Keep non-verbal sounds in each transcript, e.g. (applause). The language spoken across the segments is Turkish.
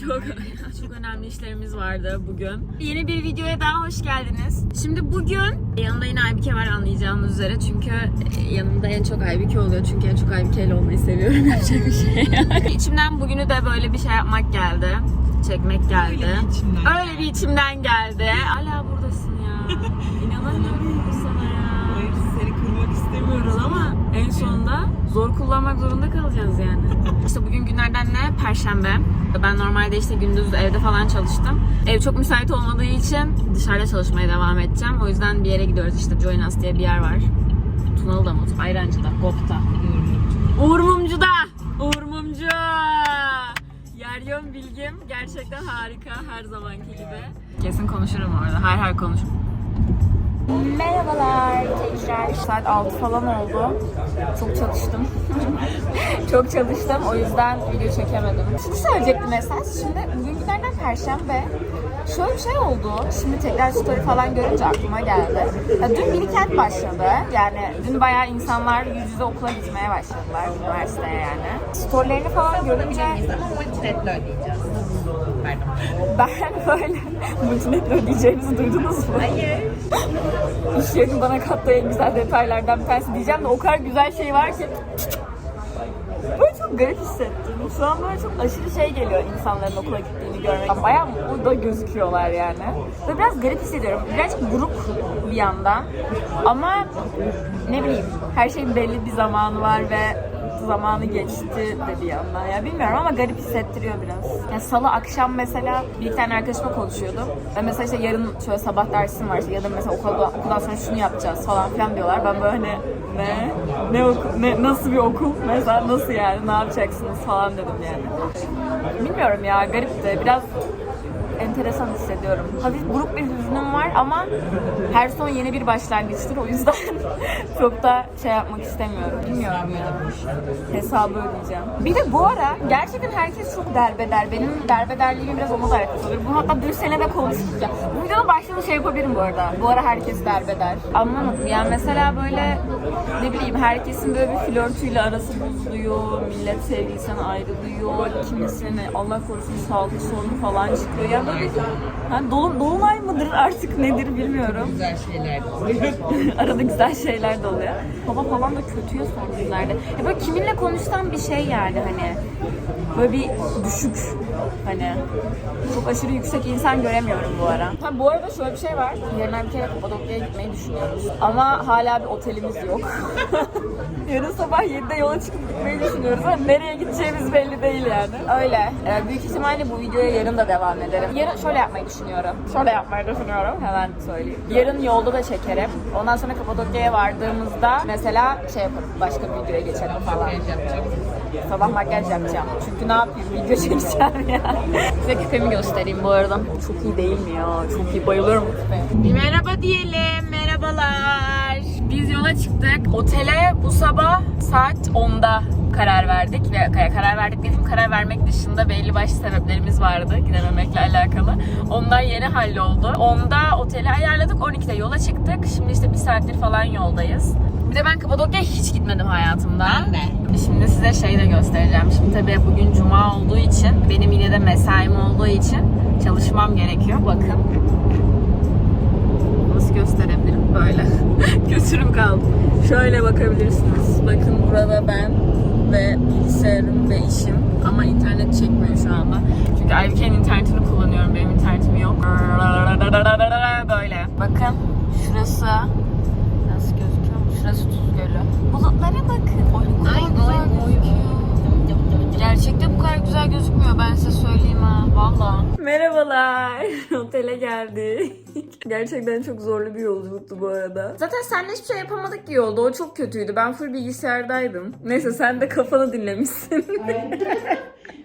Çok çok önemli işlerimiz vardı bugün. Yeni bir videoya daha hoş geldiniz. Şimdi bugün yanımda yine Aybike var anlayacağınız üzere. Çünkü yanımda en çok Aybike oluyor. Çünkü en çok Aybike ile olmayı seviyorum. (laughs) Yapacak bir şey yok. İçimden bugünü de böyle bir şey yapmak geldi. Çekmek geldi. Öyle bir içimden Öyle bir içimden geldi. Hala buradasın En sonunda zor kullanmak zorunda kalacağız yani. (laughs) İşte bugün günlerden ne? Perşembe. Ben normalde işte gündüz evde falan çalıştım. Ev çok müsait olmadığı için dışarıda çalışmaya devam edeceğim. O yüzden bir yere gidiyoruz işte Join Us diye bir yer var. Tunalı'da mı? Ayrancı'da, GOP'ta. Uğur Mumcu'da. Uğur Mumcu. Yer yön bilgim gerçekten harika her zamanki gibi. Kesin konuşurum orada. Her her konuşurum. Merhabalar tekrar. Saat 6 falan oldu. Çok çalıştım. (laughs) Çok çalıştım. O yüzden video çekemedim. Şunu söyleyecektim esas. Şimdi bugün günlerden perşembe. Şöyle bir şey oldu. Şimdi tekrar story falan görünce aklıma geldi. Ya dün Bilkent başladı. Yani dün bayağı insanlar yüz yüze okula gitmeye başladılar. Üniversiteye yani. Storylerini falan görünce (laughs) ben böyle (laughs) multinetle ödeyeceğimizi duydunuz mu? Hayır. İş yerinin bana kattığı en güzel detaylardan bir tanesi diyeceğim de o kadar güzel şey var ki. Böyle çok garip hissettim. Şu an böyle çok aşırı şey geliyor insanların okula gittiğini görmek. Bayağı mutlu da gözüküyorlar yani. Ve biraz garip hissediyorum. Birazcık buruk bir yandan. Ama ne bileyim her şeyin belli bir zamanı var ve zamanı geçti de bir yandan. Ya bilmiyorum ama garip hissettiriyor biraz. Yani salı akşam mesela bir tane arkadaşımla konuşuyordum. Ve mesela işte yarın şöyle sabah dersim var ya da mesela okulda, okuldan sonra şunu yapacağız falan filan diyorlar. Ben böyle hani ne? Ne, oku, ne nasıl bir okul? Mesela nasıl yani? Ne yapacaksınız falan dedim yani. Bilmiyorum ya garipti. Biraz enteresan hissediyorum. Hafif buruk bir hüznüm var ama her son yeni bir başlangıçtır. O yüzden (laughs) çok da şey yapmak istemiyorum. Bilmiyorum ya. Hesabı ödeyeceğim. Bir de bu ara gerçekten herkes çok derbeder. Benim derbederliğimi biraz ona da alakası olur. Bunu hatta dün sene de konuştuk. Bu videoda başta şey yapabilirim bu arada. Bu ara herkes derbeder. Anlamadım. Yani mesela böyle ne bileyim herkesin böyle bir flörtüyle arası bozuluyor. Millet sevgilisinden ayrılıyor. Kimisine Allah korusun sağlık sorunu falan çıkıyor. Ya böyle hani dolun, dolunay mıdır artık nedir bilmiyorum. Güzel şeyler de oluyor. (laughs) Arada güzel şeyler de oluyor. Hava falan da kötüye son günlerde. Ya böyle kiminle konuşsam bir şey yani hani. Böyle bir düşük hani. Çok aşırı yüksek insan göremiyorum bu ara. Ha, bu arada şöyle bir şey var. Yarın bir kere Kapadokya'ya gitmeyi düşünüyoruz. Ama hala bir otelimiz yok. (laughs) Yarın sabah 7'de yola çıkıp gitmeyi düşünüyoruz ama nereye gideceğimiz belli değil yani. Öyle. Ee, büyük ihtimalle bu videoya yarın da devam ederim. Yarın şöyle yapmayı düşünüyorum. Şöyle yapmayı düşünüyorum. Hemen söyleyeyim. Yarın yolda da çekerim. Ondan sonra Kapadokya'ya vardığımızda mesela şey yaparım. Başka bir videoya geçelim falan. Sabah makyaj yapacağım. Çünkü ne yapayım? Video çekeceğim ya. Size küpemi göstereyim bu arada. Çok iyi değil mi ya? Çok iyi. Bayılıyorum bu. Bir merhaba diyelim. Merhabalar. Biz yola çıktık. Otele bu sabah saat 10'da karar verdik ve karar verdik dediğim karar vermek dışında belli başlı sebeplerimiz vardı gidememekle alakalı. Onlar yeni halloldu. 10'da oteli ayarladık. 12'de yola çıktık. Şimdi işte bir saattir falan yoldayız. Bir de ben Kapadokya'ya hiç gitmedim hayatımda. Ben de. Şimdi size şey de göstereceğim. Şimdi tabii bugün cuma olduğu için, benim yine de mesaim olduğu için çalışmam gerekiyor. Bakın. Gösterebilirim? Böyle. (laughs) Götürüm kaldı. Şöyle bakabilirsiniz. Bakın burada ben ve bilgisayarım ve işim. Ama internet çekmiyor şu anda. Çünkü Aybike'nin internetini kullanıyorum. Benim internetim yok. Böyle. Bakın şurası Nasıl gözüküyor? Şurası Tuz Gölü. Bulutlara bakın. Ay, ay, ay. gözüküyor. Gerçekte bu kadar güzel gözükmüyor ben size söyleyeyim. Merhabalar. (laughs) Otele geldik. (laughs) Gerçekten çok zorlu bir yolculuktu bu arada. Zaten seninle hiçbir şey yapamadık ki yolda. O çok kötüydü. Ben full bilgisayardaydım. Neyse sen de kafanı dinlemişsin. (laughs)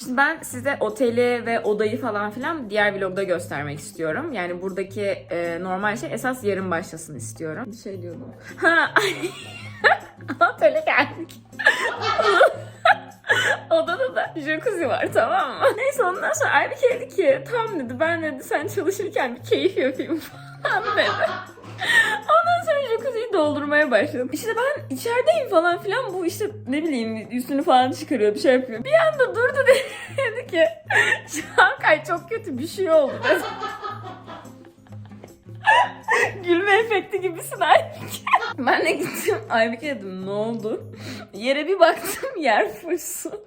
Şimdi ben size oteli ve odayı falan filan diğer vlogda göstermek istiyorum. Yani buradaki e, normal şey esas yarın başlasın istiyorum. Bir şey diyordum. Ha, otele geldik. Odada da jacuzzi var tamam mı? (laughs) Neyse ondan sonra Aybike dedi ki tamam dedi ben dedi sen çalışırken bir keyif yapayım (laughs) falan dedi. Ondan sonra jacuzziyi doldurmaya başladım. İşte ben içerideyim falan filan bu işte ne bileyim üstünü falan çıkarıyor bir şey yapıyor. Bir anda durdu dedi (laughs) ki Şankay çok kötü bir şey oldu dedi. (laughs) Gülme efekti gibisin Aybike. (laughs) Ben de gittim Aybike dedim ne oldu? Yere bir baktım yer full. (laughs)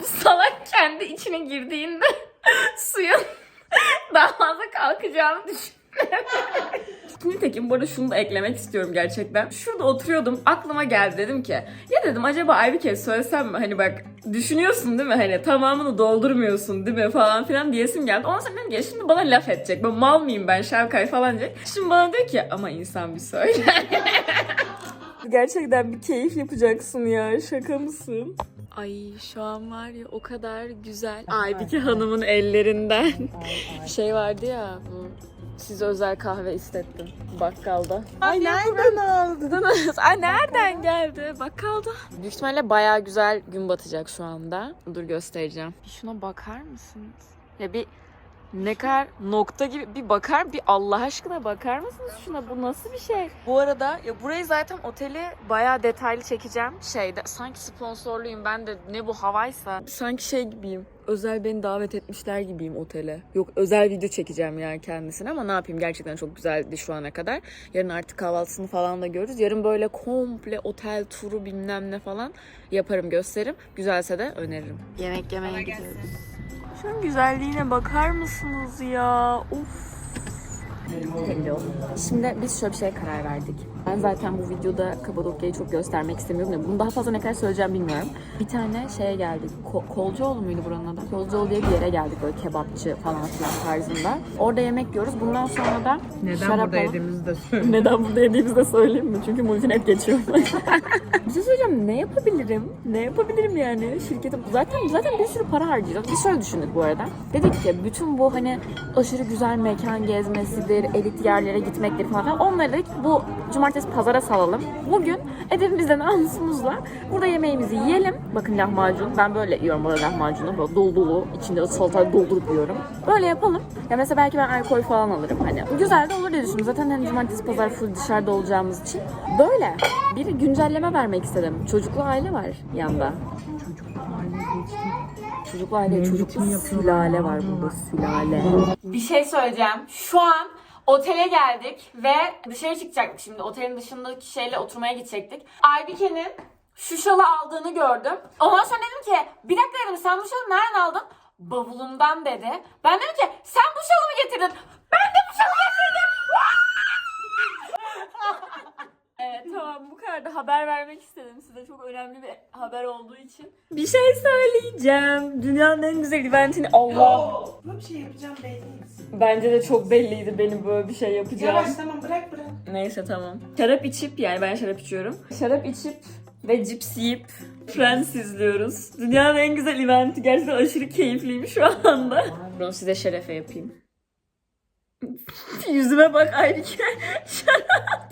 Bu salak kendi içine girdiğinde suyun daha fazla kalkacağını düşün. (laughs) Nitekim bu arada şunu da eklemek istiyorum gerçekten. Şurada oturuyordum aklıma geldi dedim ki ya dedim acaba Aybike söylesem mi hani bak düşünüyorsun değil mi hani tamamını doldurmuyorsun değil mi falan filan diyesim geldi. Ondan sonra dedim ki "Ya şimdi bana laf edecek ben mal mıyım ben Şevkay falan diyecek. Şimdi bana diyor ki ama insan bir söyle. (laughs) Gerçekten bir keyif yapacaksın ya şaka mısın? Ay şu an var ya o kadar güzel. Aybike Hanım'ın ellerinden şey vardı ya bu size özel kahve istettim bakkalda. Ay nereden aldın? (laughs) Ay nereden geldi? Bakkalda. Büyük ihtimalle bayağı güzel gün batacak şu anda. Dur göstereceğim. Şuna bakar mısınız? Ya bir ne kadar nokta gibi bir bakar bir Allah aşkına bakar mısınız şuna bu nasıl bir şey? Bu arada ya burayı zaten oteli bayağı detaylı çekeceğim şeyde sanki sponsorluyum ben de ne bu havaysa sanki şey gibiyim özel beni davet etmişler gibiyim otele. Yok özel video çekeceğim yani kendisine ama ne yapayım gerçekten çok güzeldi şu ana kadar. Yarın artık kahvaltısını falan da görürüz. Yarın böyle komple otel turu bilmem ne falan yaparım gösteririm. Güzelse de öneririm. Yemek yemeye gidiyoruz. Şunun güzelliğine bakar mısınız ya? Of. Hello. Şimdi biz şöyle bir şeye karar verdik. Ben zaten bu videoda Kapadokya'yı çok göstermek istemiyorum. da Bunu daha fazla ne kadar söyleyeceğim bilmiyorum. Bir tane şeye geldik. Ko- Kolcuoğlu muydu buranın adı? Kolcuoğlu diye bir yere geldik böyle kebapçı falan filan tarzında. Orada yemek yiyoruz. Bundan sonra da Neden şarap burada yediğimizi de söyle. (laughs) neden burada yediğimizi de söyleyeyim mi? Çünkü multinet geçiyor. (laughs) bir şey söyleyeceğim. Ne yapabilirim? Ne yapabilirim yani? Şirketim zaten zaten bir sürü para harcayacağız. Biz şöyle düşündük bu arada. Dedik ki bütün bu hani aşırı güzel mekan gezmesidir, elit yerlere gitmektir falan. filan. Onları dedik bu cumartesi pazara salalım. Bugün edebimizden namusumuzla burada yemeğimizi yiyelim. Bakın lahmacun. Ben böyle yiyorum burada lahmacunu. Böyle dolu dolu. içinde salata doldurup yiyorum. Böyle yapalım. Ya mesela belki ben alkol falan alırım. Hani güzel de olur diye düşündüm. Zaten hani cumartesi pazar full dışarıda olacağımız için. Böyle. Bir güncelleme vermek istedim. Çocuklu aile var yanda. Çocuklu aile, çocuklu sülale var burada, sülale. Bir şey söyleyeceğim. Şu an otele geldik ve dışarı çıkacaktık şimdi. Otelin dışındaki şeyle oturmaya gidecektik. Aybike'nin şu şalı aldığını gördüm. Ondan sonra dedim ki bir dakika dedim sen bu şalı nereden aldın? Bavulumdan dedi. Ben dedim ki sen bu şalı mı getirdin? Ben de bu şalı getirdim. Evet tamam bu kadar da haber vermek istedim size. Çok önemli bir haber olduğu için. Bir şey söyleyeceğim. Dünyanın en güzel eventini Allah. Böyle bir şey yapacağım belli. Bence de çok belliydi benim böyle bir şey yapacağım. Yavaş tamam bırak bırak. Neyse tamam. Şarap içip yani ben şarap içiyorum. Şarap içip ve cips yiyip Friends izliyoruz. Dünyanın en güzel eventi. Gerçekten aşırı keyifliyim şu anda. Bunu size şerefe yapayım. (laughs) Yüzüme bak Aybike. (laughs) Şarap.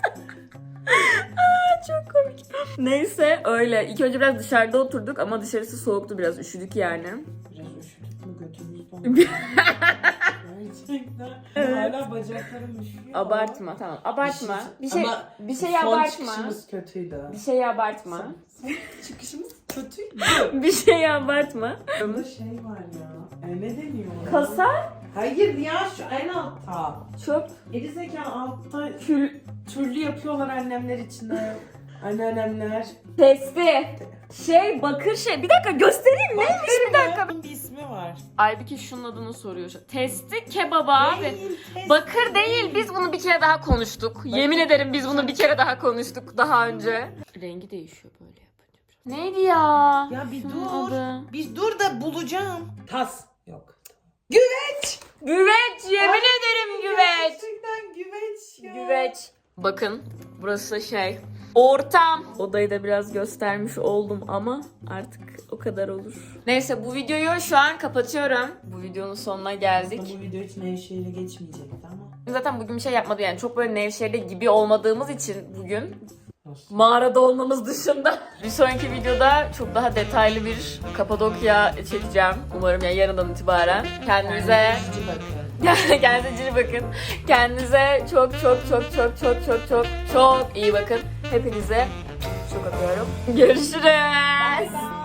Çok komik. Neyse öyle. İlk önce biraz dışarıda oturduk ama dışarısı soğuktu biraz. Üşüdük yani. Biraz üşüdük mü götümüz dondu. Gerçekten. Hala bacaklarım üşüyor. Abartma tamam. Abartma. Bir şey- bir şey Son abartma. çıkışımız kötüydü. Bir şey abartma. Son çıkışımız kötüydü. (laughs) Bir şey abartma. Burada şey var ya. E, ne deniyor? ona? Kasa, Hayır ya şu en altta. çöp, Geri zekalı altta kül, türlü yapıyorlar annemler içinde. (laughs) Anneannemler. testi. Şey bakır şey. Bir dakika göstereyim neymiş bir dakika. Bir ismi var. Aybike şunun adını soruyor. Testi kebaba abi. Değil, test Bakır değil. Biz bunu bir kere daha konuştuk. Yemin ederim biz bunu bir kere daha konuştuk daha önce. Rengi değişiyor böyle. Neydi ya? Ya bir Şunun dur. adı. Bir dur da bulacağım. Tas. Yok. Güveç yemin ederim güveç. Gerçekten güveç ya. Güveç. Bakın burası şey ortam. Odayı da biraz göstermiş oldum ama artık o kadar olur. Neyse bu videoyu şu an kapatıyorum. Bu videonun sonuna geldik. Aslında bu video hiç Nevşehir'e geçmeyecekti ama. Zaten bugün bir şey yapmadı yani çok böyle Nevşehir'de gibi olmadığımız için bugün Mağarada olmamız dışında. Bir sonraki videoda çok daha detaylı bir Kapadokya çekeceğim. Umarım yani yarından itibaren. Kendinize. Kendinize cici (laughs) bakın. Kendinize çok çok çok çok çok çok çok çok iyi bakın. Hepinize çok öpüyorum. Görüşürüz.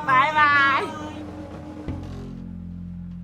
Bye.